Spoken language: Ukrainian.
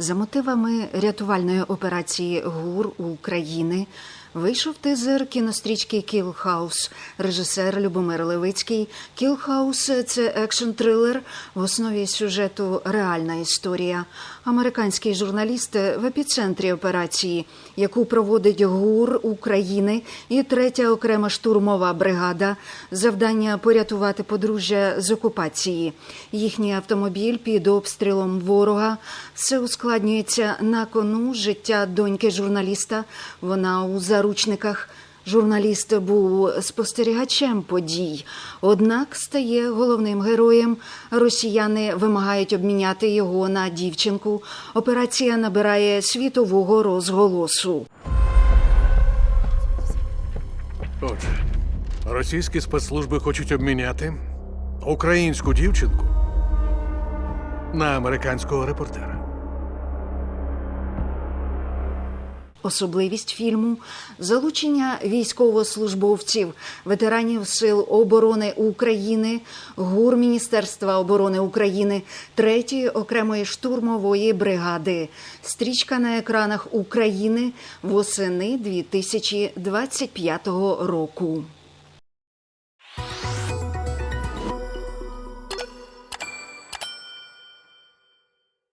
За мотивами рятувальної операції ГУР України вийшов тизер кінострічки Кілхаус. Режисер Любомир Левицький. Кілхаус це екшн-трилер. В основі сюжету реальна історія. Американський журналіст в епіцентрі операції, яку проводить ГУР України і третя окрема штурмова бригада. Завдання порятувати подружжя з окупації. Їхній автомобіль під обстрілом ворога. Все ускладнюється на кону життя доньки журналіста. Вона у заручниках. Журналіст був спостерігачем подій, однак стає головним героєм. Росіяни вимагають обміняти його на дівчинку. Операція набирає світового розголосу. Отже, російські спецслужби хочуть обміняти українську дівчинку на американського репортера. Особливість фільму залучення військовослужбовців, ветеранів Сил оборони України, ГУР Міністерства оборони України, третьої окремої штурмової бригади. Стрічка на екранах України восени 2025 року.